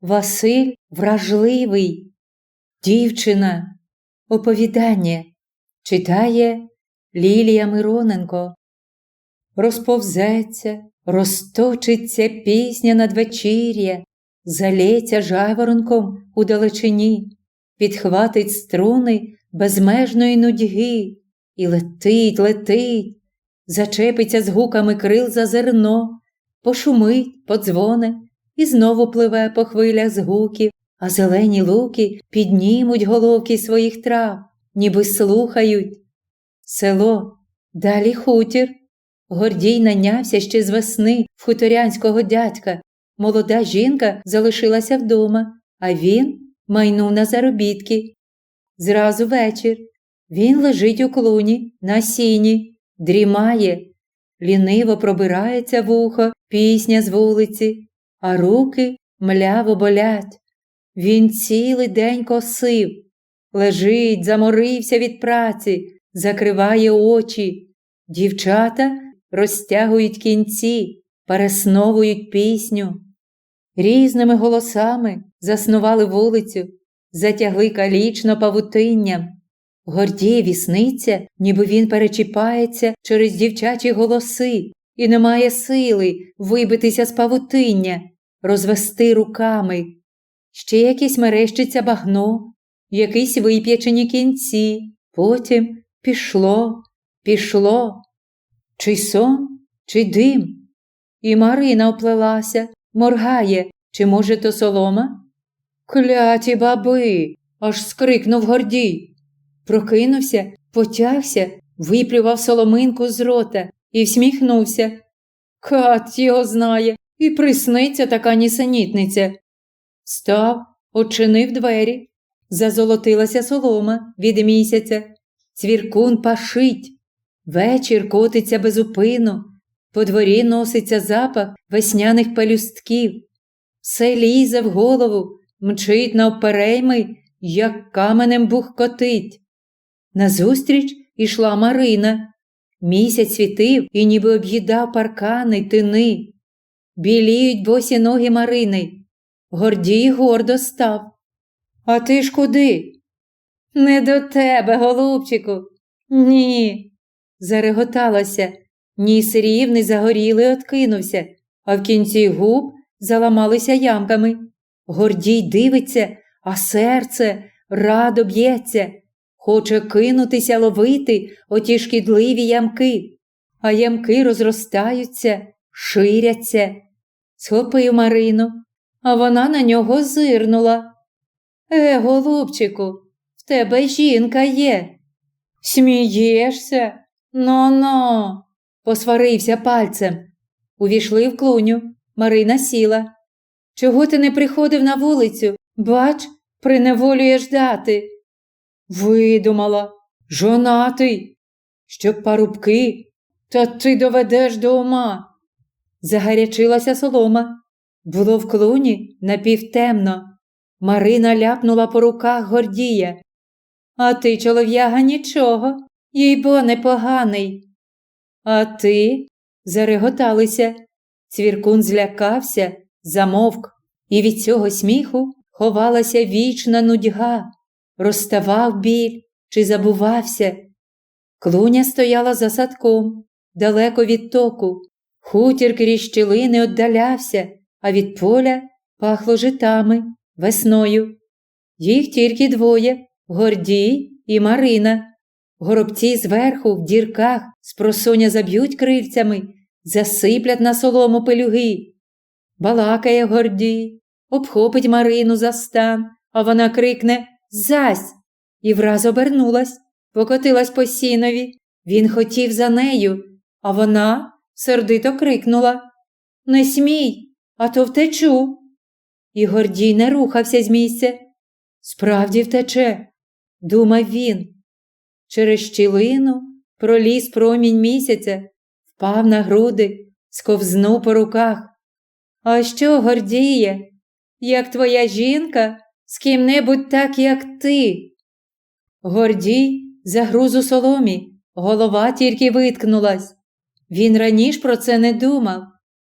Василь вражливий. Дівчина. Оповідання читає Лілія Мироненко. Розповзеться, розточиться пісня надвечір'я, залється жайворонком у далечині, підхватить струни безмежної нудьги і летить, летить, зачепиться з гуками крил за зерно, пошумить, подзвоне і знову пливе по хвилях з гуків, а зелені луки піднімуть головки своїх трав, ніби слухають. Село, далі хутір. Гордій нанявся ще з весни в хуторянського дядька. Молода жінка залишилася вдома, а він майнув на заробітки. Зразу вечір. Він лежить у клуні на сіні, дрімає, ліниво пробирається вухо, пісня з вулиці, а руки мляво болять. Він цілий день косив, лежить, заморився від праці, закриває очі. Дівчата розтягують кінці, пересновують пісню. Різними голосами заснували вулицю, затягли калічно павутинням. Гордієві сниться, ніби він перечіпається через дівчачі голоси і не має сили вибитися з павутиння, розвести руками. Ще якесь мерещиться багно, якісь вип'ячені кінці, потім пішло, пішло. Чи сон, чи дим? І Марина оплелася, моргає, чи, може, то солома? Кляті баби, аж скрикнув Гордій. Прокинувся, потягся, виплював соломинку з рота і всміхнувся. Кат його знає, і присниться така нісенітниця. Став, очинив двері. Зазолотилася солома від місяця. Цвіркун пашить. Вечір котиться безупину. По дворі носиться запах весняних пелюстків. Все лізе в голову, мчить навперейми, як каменем бухкотить. Назустріч ішла Марина. Місяць світив і ніби об'їдав паркани, тини. Біліють босі ноги Марини. Гордій гордо став. А ти ж куди? Не до тебе, голубчику. Ні. Зареготалася. Ніс рівний загорілий откинувся, а в кінці губ заламалися ямками. Гордій дивиться, а серце радо б'ється, хоче кинутися ловити оті шкідливі ямки, а ямки розростаються, ширяться. Схопив Марину, а вона на нього зирнула. Е, голубчику, в тебе жінка є. Смієшся? Но-но, посварився пальцем. Увійшли в клуню. Марина сіла. Чого ти не приходив на вулицю? Бач, приневолює ждати. Видумала, жонатий, щоб парубки, та ти доведеш до ума. Загарячилася солома. Було в клуні напівтемно. Марина ляпнула по руках Гордія. А ти, чолов'яга, нічого, їй бо непоганий. А ти? зареготалися. Цвіркун злякався, замовк, і від цього сміху ховалася вічна нудьга, розставав біль чи забувався. Клуня стояла за садком, далеко від току, хутір крізь щілини віддалявся, а від поля пахло житами, весною. Їх тільки двоє Гордій і Марина. Горобці зверху в дірках спросоня заб'ють крильцями, засиплять на солому пелюги. Балакає Гордій, обхопить Марину за стан, а вона крикне Зась! І враз обернулась, покотилась по сінові. Він хотів за нею, а вона сердито крикнула Не смій, а то втечу. І Гордій не рухався з місця. Справді втече, думав він. Через щілину проліз промінь місяця, впав на груди, сковзнув по руках. А що, Гордіє, як твоя жінка з ким-небудь так, як ти? Гордій загруз у соломі, голова тільки виткнулась. Він раніше про це не думав,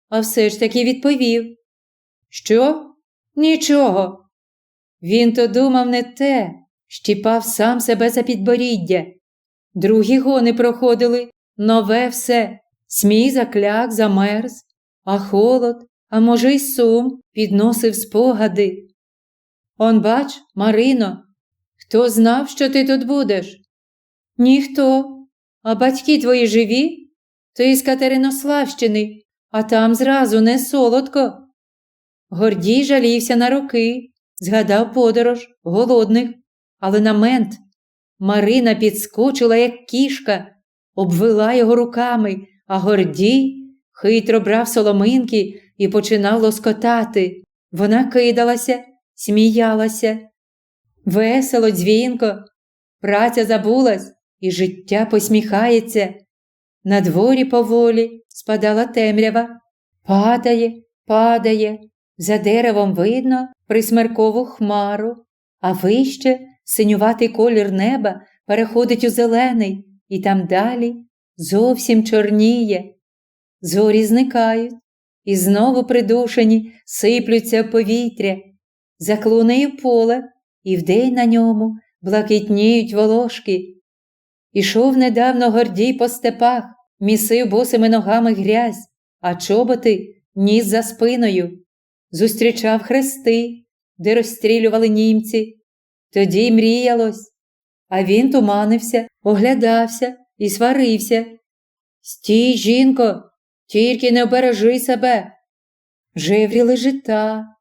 а все ж таки відповів. Що? Нічого. Він то думав не те, щіпав сам себе за підборіддя. Другі гони проходили, нове все, смій закляк, замерз, а холод, а може, й сум підносив спогади. Он бач, Марино, хто знав, що ти тут будеш? Ніхто. А батьки твої живі? То із Катеринославщини, а там зразу не солодко. Гордій жалівся на роки, згадав подорож, голодних, але на мент Марина підскочила, як кішка, обвела його руками, а Гордій хитро брав соломинки і починав лоскотати. Вона кидалася, сміялася. Весело, дзвінко, праця забулась, і життя посміхається. На дворі поволі спадала темрява, падає, падає, за деревом видно присмеркову хмару, а вище синюватий колір неба переходить у зелений, і там далі зовсім чорніє. Зорі зникають, і знову придушені сиплються в повітря, заклунею поле, і вдень на ньому блакитніють волошки. Ішов недавно гордій по степах, місив босими ногами грязь, а чоботи ніс за спиною. Зустрічав хрести, де розстрілювали німці. Тоді й мріялось, а він туманився, оглядався і сварився. Стій, жінко, тільки не обережи себе. Жевріли жита.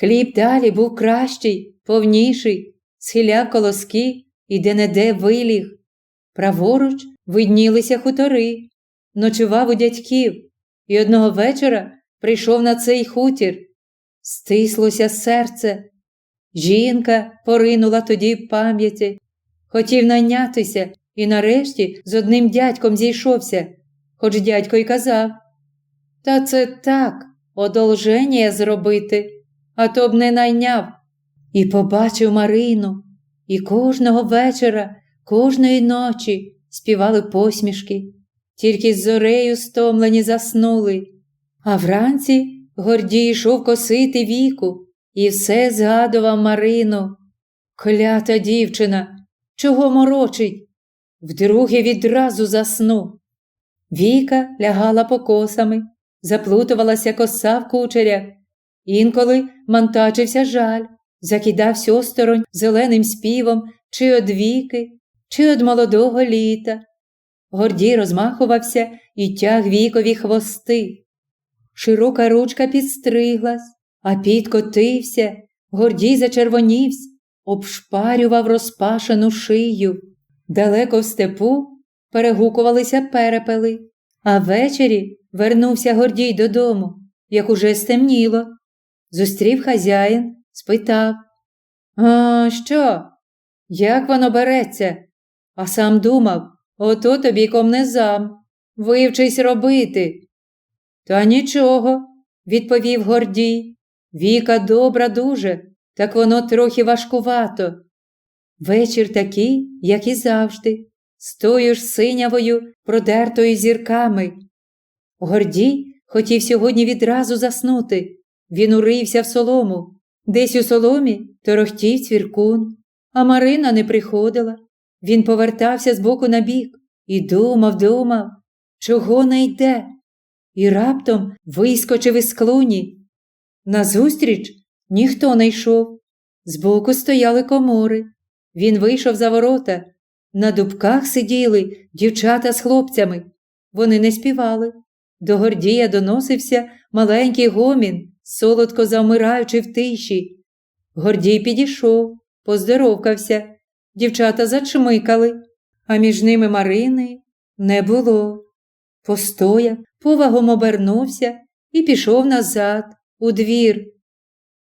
Хліб далі був кращий, повніший, схиляв колоски і де-не-де виліг. Праворуч виднілися хутори, ночував у дядьків, і одного вечора прийшов на цей хутір. Стислося серце. Жінка поринула тоді в пам'яті, хотів найнятися і нарешті з одним дядьком зійшовся, хоч дядько й казав. Та це так, одолження зробити, а то б не найняв. І побачив Марину, і кожного вечора, кожної ночі співали посмішки, тільки з зорею стомлені заснули, а вранці Гордій йшов косити віку і все згадував Марину. Клята дівчина, чого морочить? Вдруге відразу засну. Віка лягала покосами, заплутувалася коса в кучерях. Інколи мантачився жаль, закидався осторонь зеленим співом чи од віки, чи од молодого літа. Гордій розмахувався і тяг вікові хвости. Широка ручка підстриглась, а підкотився, гордій зачервонівсь, обшпарював розпашену шию. Далеко в степу перегукувалися перепели, а ввечері вернувся Гордій додому, як уже стемніло. Зустрів хазяїн, спитав А що? Як воно береться? А сам думав ото тобі комнезам, вивчись робити. Та нічого, відповів Гордій. Віка добра дуже, так воно трохи важкувато. Вечір такий, як і завжди, з синявою, продертою зірками. Гордій хотів сьогодні відразу заснути. Він урився в солому. Десь у соломі торохтів цвіркун, а Марина не приходила. Він повертався з боку на бік і думав, думав, чого не йде і раптом вискочив із клуні. Назустріч ніхто не йшов. Збоку стояли комори. Він вийшов за ворота. На дубках сиділи дівчата з хлопцями. Вони не співали. До Гордія доносився маленький гомін, солодко завмираючи в тиші. Гордій підійшов, поздоровкався. Дівчата зачмикали, а між ними Марини не було. Постояв, повагом обернувся і пішов назад, у двір.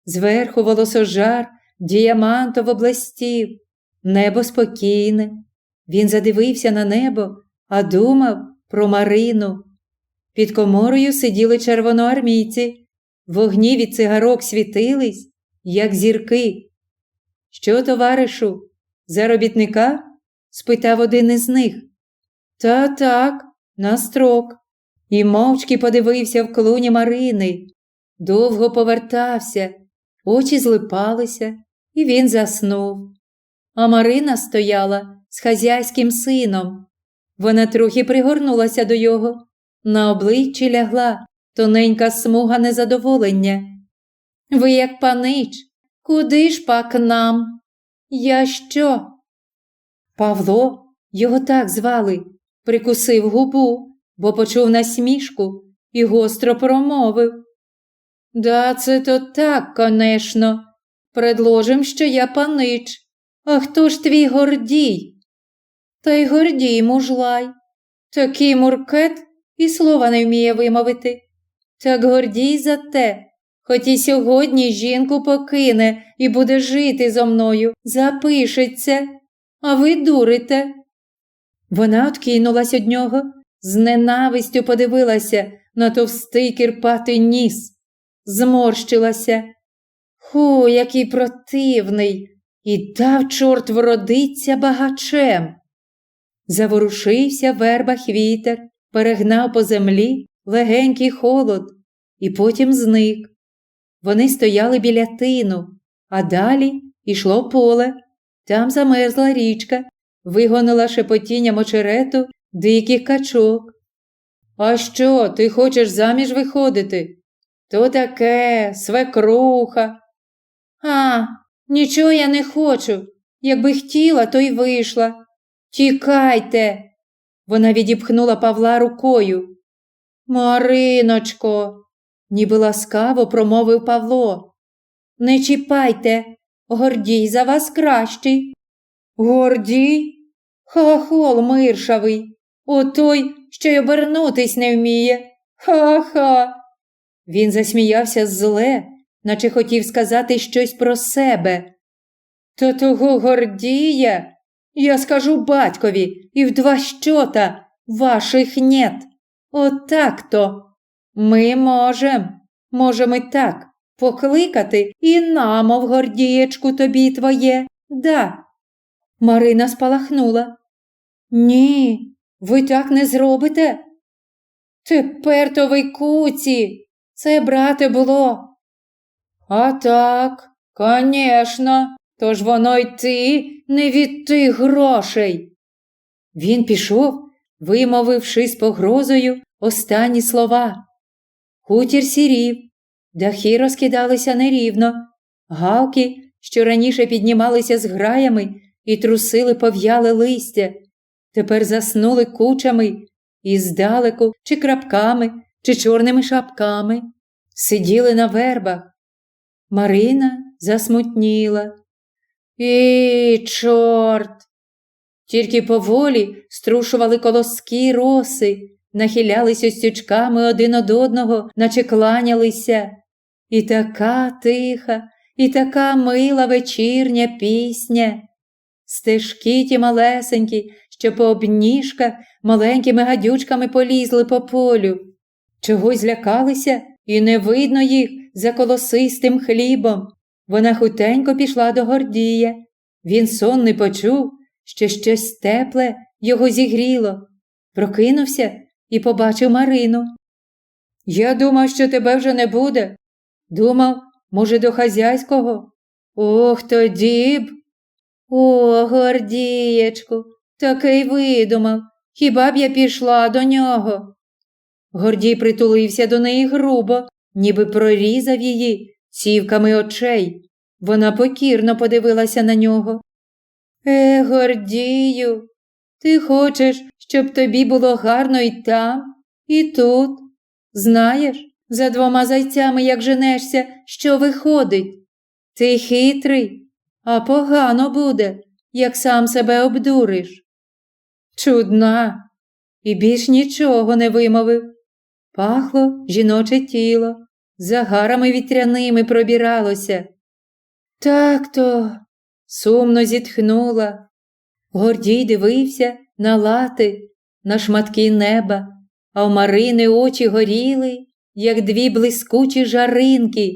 Зверху волосожар діамантово блестів, небо спокійне. Він задивився на небо, а думав про Марину. Під коморою сиділи червоноармійці, вогні від цигарок світились, як зірки. Що, товаришу, заробітника? спитав один із них. Та так, на строк і мовчки подивився в клуні Марини, довго повертався, очі злипалися, і він заснув. А Марина стояла з хазяйським сином. Вона трохи пригорнулася до його. На обличчі лягла тоненька смуга незадоволення. Ви, як панич, куди ж пак нам? Я що? Павло, його так звали, прикусив губу, бо почув насмішку і гостро промовив. Да, це то так, конечно. Предложим, що я панич. А хто ж твій Гордій? Та й Гордій мужлай. Такий муркет і слова не вміє вимовити. Так Гордій за те, хоч і сьогодні жінку покине і буде жити зо мною, запишеться, а ви дурите. Вона откинулась від нього, з ненавистю подивилася на товстий кирпатий ніс, зморщилася. Ху, який противний, і дав чорт вродиться багачем. Заворушився в вербах вітер, перегнав по землі легенький холод і потім зник. Вони стояли біля тину, а далі йшло поле. Там замерзла річка, вигонила шепотінням очерету диких качок. А що, ти хочеш заміж виходити? То таке, свекруха. А, нічого я не хочу. Якби хотіла, то й вийшла. Тікайте. Вона відіпхнула Павла рукою. Мариночко, ніби ласкаво промовив Павло. Не чіпайте, Гордій за вас кращий. Гордій? Хахол миршавий. Отой, що й обернутись не вміє. Ха-ха. Він засміявся зле, наче хотів сказати щось про себе. То того Гордія, я скажу батькові, і в два щота ваших нет. Отак то. Ми можем, можемо й так покликати і намов, Гордієчку, тобі твоє, да. Марина спалахнула. Ні, ви так не зробите. Тепер то ви куці, це, брате, було. А так, конечно, тож воно й ти не від тих грошей. Він пішов, вимовивши з погрозою останні слова. Хутір сірів, дахи розкидалися нерівно, галки, що раніше піднімалися з граями і трусили пов'яле листя, тепер заснули кучами і здалеку, чи крапками, чи чорними шапками, сиділи на вербах. Марина засмутніла. І, чорт! Тільки поволі струшували колоски роси, нахилялись остючками один од одного, наче кланялися. І така тиха, і така мила вечірня пісня. Стежки ті малесенькі, що по обніжках маленькими гадючками полізли по полю. Чогось злякалися, і не видно їх за колосистим хлібом. Вона хутенько пішла до Гордія. Він сонний почув, що щось тепле його зігріло. Прокинувся і побачив Марину. Я думав, що тебе вже не буде. Думав, може, до хазяйського? Ох, тоді б. О, Гордієчку, такий видумав. Хіба б я пішла до нього? Гордій притулився до неї грубо, ніби прорізав її цівками очей. Вона покірно подивилася на нього. Е, Гордію, ти хочеш, щоб тобі було гарно і там, і тут. Знаєш, за двома зайцями, як женешся, що виходить. Ти хитрий, а погано буде, як сам себе обдуриш. Чудна, і більш нічого не вимовив. Пахло жіноче тіло, загарами вітряними пробіралося. Так то, сумно зітхнула. Гордій дивився на лати, на шматки неба, а в Марини очі горіли, як дві блискучі жаринки,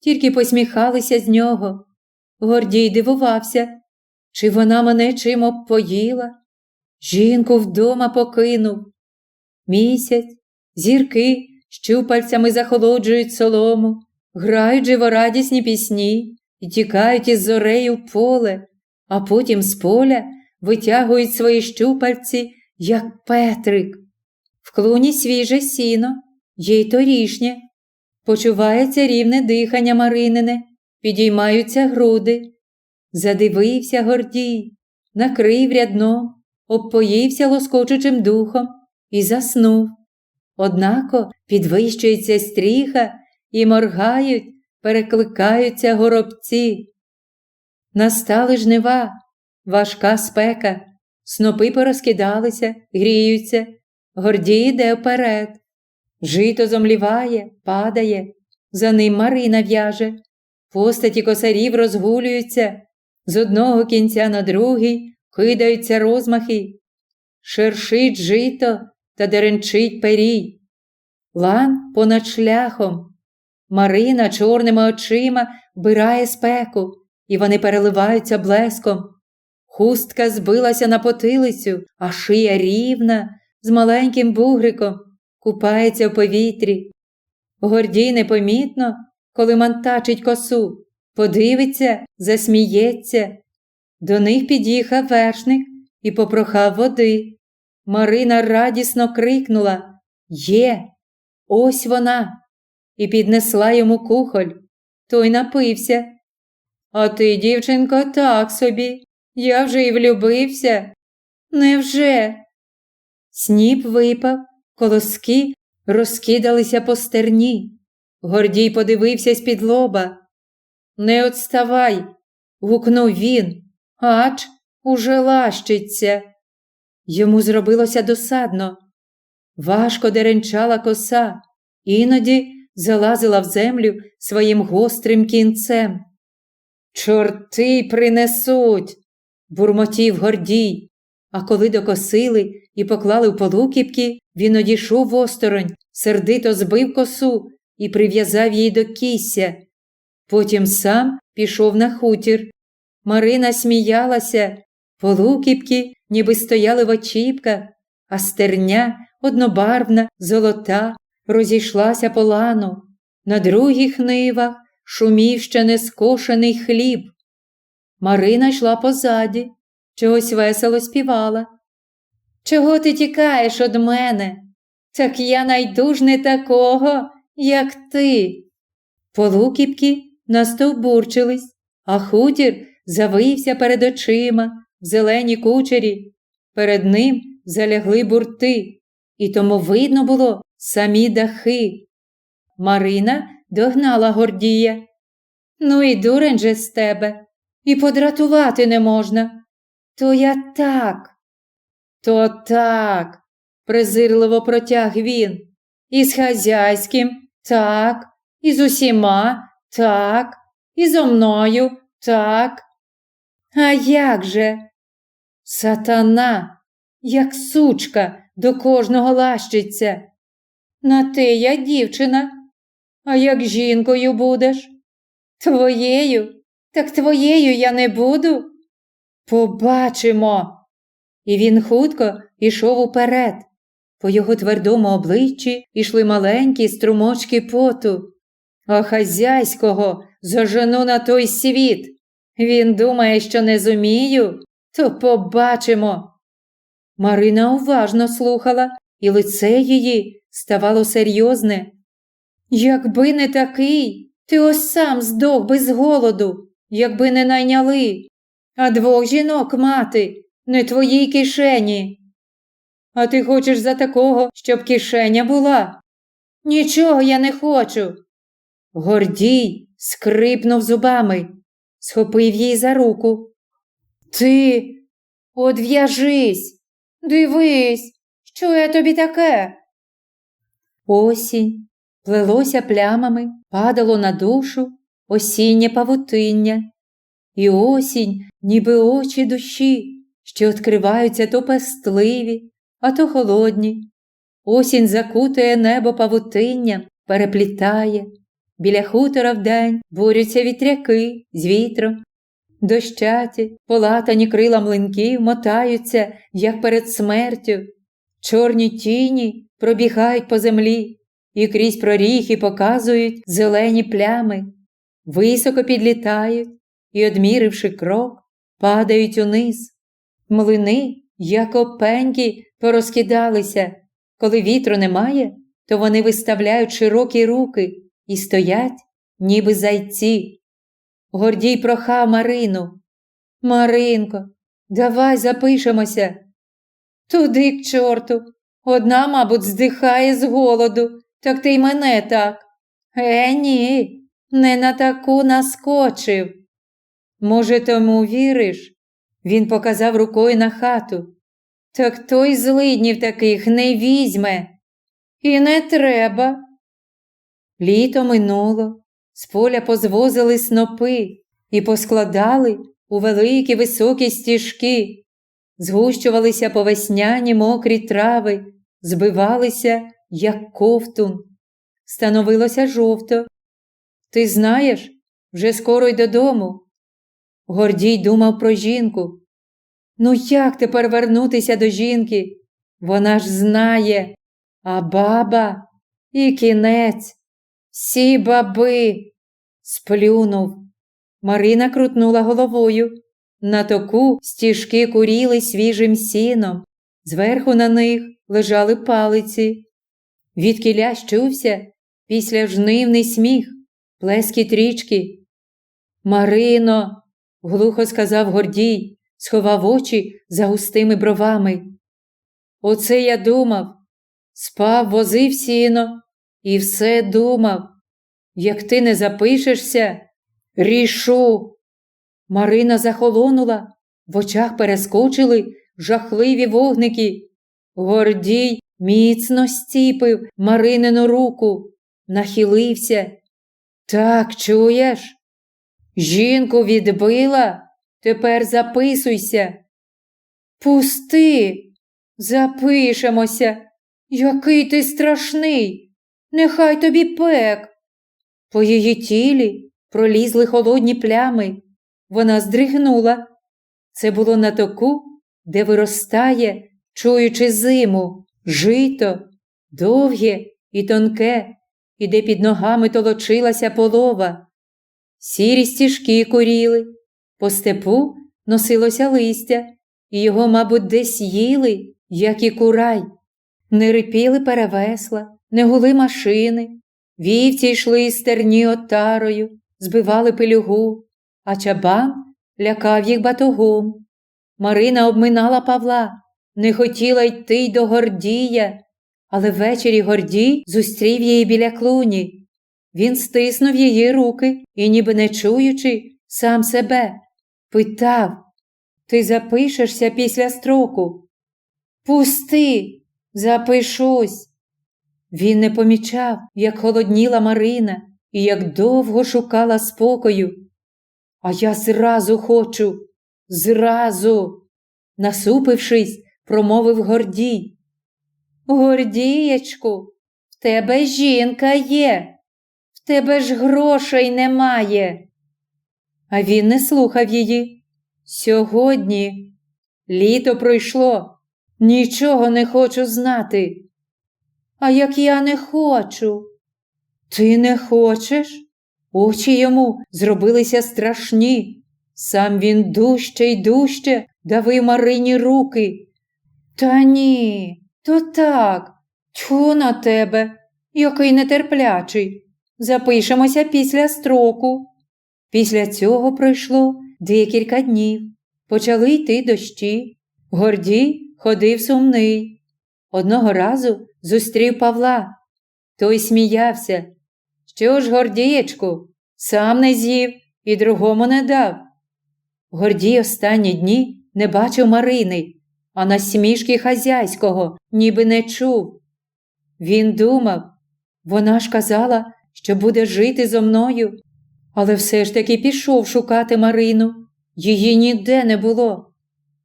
тільки посміхалися з нього. Гордій дивувався, чи вона мене чим обпоїла. Жінку вдома покинув. Місяць, зірки щупальцями захолоджують солому, грають живорадісні пісні і тікають із зорею в поле, а потім з поля витягують свої щупальці, як Петрик. В клуні свіже сіно, є й торішнє. Почувається рівне дихання Маринине, підіймаються груди. Задивився Гордій, накрив рядно, обпоївся лоскочучим духом і заснув. Однако підвищується стріха і моргають, перекликаються горобці. Настали жнива, важка спека, снопи порозкидалися, гріються, Гордій йде вперед. Жито зомліває, падає, за ним Марина в'яже, постаті косарів розгулюються, з одного кінця на другий кидаються розмахи, шершить жито та деренчить перій. Лан понад шляхом. Марина чорними очима вбирає спеку, і вони переливаються блеском. Хустка збилася на потилицю, а шия рівна, з маленьким бугриком, купається в повітрі. Гордій непомітно, коли мантачить косу, подивиться, засміється. До них під'їхав вершник і попрохав води. Марина радісно крикнула Є, ось вона, і піднесла йому кухоль. Той напився. А ти, дівчинко, так собі. Я вже і влюбився. Невже? Сніп випав, колоски розкидалися по стерні. Гордій подивився з-під лоба. Не отставай, гукнув він, ач уже лащиться. Йому зробилося досадно. Важко деренчала коса, іноді залазила в землю своїм гострим кінцем. Чорти принесуть, бурмотів Гордій, а коли докосили і поклали в полукіпки, він одійшов осторонь, сердито збив косу і прив'язав її до кісся. Потім сам пішов на хутір. Марина сміялася, полукіпки ніби стояли в очіпках, а стерня, однобарвна, золота, розійшлася по лану. На других нивах шумів ще нескошений хліб. Марина йшла позаді, чогось весело співала. Чого ти тікаєш од мене? Так я найду ж не такого, як ти. Полукіпки настовбурчились, а хутір завився перед очима в зелені кучері. Перед ним залягли бурти, і тому видно було самі дахи. Марина догнала Гордія. Ну і дурень же з тебе, і подратувати не можна. То я так. То так, презирливо протяг він. І з хазяйським так, і з усіма так, і зо мною так. А як же? Сатана, як сучка, до кожного лащиться. На те я дівчина, а як жінкою будеш? Твоєю? Так твоєю я не буду. Побачимо. І він хутко ішов уперед. По його твердому обличчі ішли маленькі струмочки поту. А хазяйського зожену на той світ. Він думає, що не зумію, то побачимо. Марина уважно слухала, і лице її ставало серйозне. Якби не такий, ти ось сам здох би з голоду, якби не найняли, а двох жінок мати не твоїй кишені. А ти хочеш за такого, щоб кишеня була? Нічого я не хочу. Гордій скрипнув зубами, схопив її за руку. Ти одв'яжись, дивись, що я тобі таке. Осінь плелося плямами, падало на душу осіннє павутиння, і осінь, ніби очі душі, що відкриваються то пестливі, а то холодні. Осінь закутує небо павутинням, переплітає. Біля хутора вдень бурються вітряки з вітром. Дощаті, полатані крила млинків мотаються, як перед смертю. Чорні тіні пробігають по землі, і крізь проріхи показують зелені плями, високо підлітають і, одміривши крок, падають униз. Млини, як опеньки, порозкидалися. Коли вітру немає, то вони виставляють широкі руки і стоять, ніби зайці. Гордій прохав Марину. Маринко, давай запишемося. Туди к чорту. Одна, мабуть, здихає з голоду, так ти й мене так. Е, ні, не на таку наскочив. Може, тому віриш? Він показав рукою на хату. Так той злиднів таких не візьме. І не треба. Літо минуло, з поля позвозили снопи і поскладали у великі високі стіжки, згущувалися по весняні мокрі трави, збивалися, як ковтун. Становилося жовто. Ти знаєш, вже скоро й додому. Гордій думав про жінку. Ну, як тепер вернутися до жінки? Вона ж знає, а баба і кінець. Всі баби. Сплюнув. Марина крутнула головою. На току стіжки куріли свіжим сіном, зверху на них лежали палиці. Відкіля щувся після жнивний сміх, плескіт річки. Марино, глухо сказав Гордій, сховав очі за густими бровами. Оце я думав, спав, возив сіно і все думав. Як ти не запишешся, рішу. Марина захолонула, в очах перескочили жахливі вогники. Гордій міцно стіпив Маринину руку, нахилився. Так, чуєш? Жінку відбила, тепер записуйся. Пусти, запишемося. Який ти страшний, нехай тобі пек. По її тілі пролізли холодні плями. Вона здригнула. Це було на току, де виростає, чуючи зиму, жито, довге і тонке, і де під ногами толочилася полова. Сірі стіжки куріли, по степу носилося листя, і його, мабуть, десь їли, як і курай. Не рипіли перевесла, не гули машини, вівці йшли стерні отарою, збивали пилюгу, а чабан лякав їх батогом. Марина обминала Павла, не хотіла йти й до Гордія, але ввечері Гордій зустрів її біля клуні. Він стиснув її руки і, ніби не чуючи, сам себе, питав Ти запишешся після строку? Пусти, запишусь. Він не помічав, як холодніла Марина і як довго шукала спокою. А я зразу хочу, зразу, насупившись, промовив Гордій. Гордієчку, в тебе жінка є, в тебе ж грошей немає. А він не слухав її. Сьогодні літо пройшло, нічого не хочу знати. А як я не хочу? Ти не хочеш? Очі йому зробилися страшні. Сам він дужче й дужче давив Марині руки. Та ні, то так, тьху на тебе, який нетерплячий. Запишемося після строку. Після цього пройшло декілька днів. Почали йти дощі. Гордій ходив сумний. Одного разу зустрів Павла. Той сміявся. Що ж, Гордієчку, сам не з'їв і другому не дав. Гордій останні дні не бачив Марини, а на смішки хазяйського ніби не чув. Він думав, вона ж казала, що буде жити зо мною, але все ж таки пішов шукати Марину. Її ніде не було.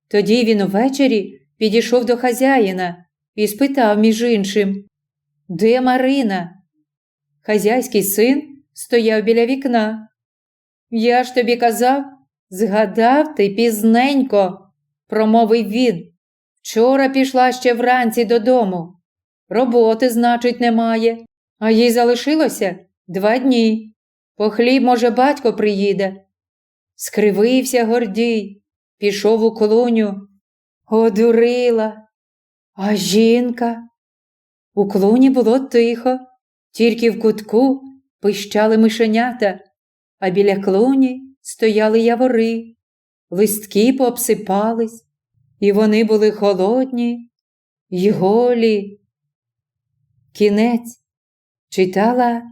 Тоді він увечері підійшов до хазяїна і спитав між іншим Де Марина? Хазяйський син стояв біля вікна. Я ж тобі казав, згадав ти пізненько, промовив він. Вчора пішла ще вранці додому. Роботи, значить, немає. а їй залишилося два дні. По хліб, може, батько приїде. Скривився Гордій, пішов у клуню. Одурила. А жінка? У клуні було тихо, тільки в кутку пищали мишенята, а біля клуні стояли явори, листки пообсипались, і вони були холодні й голі. Кінець читала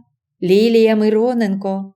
Лілія Мироненко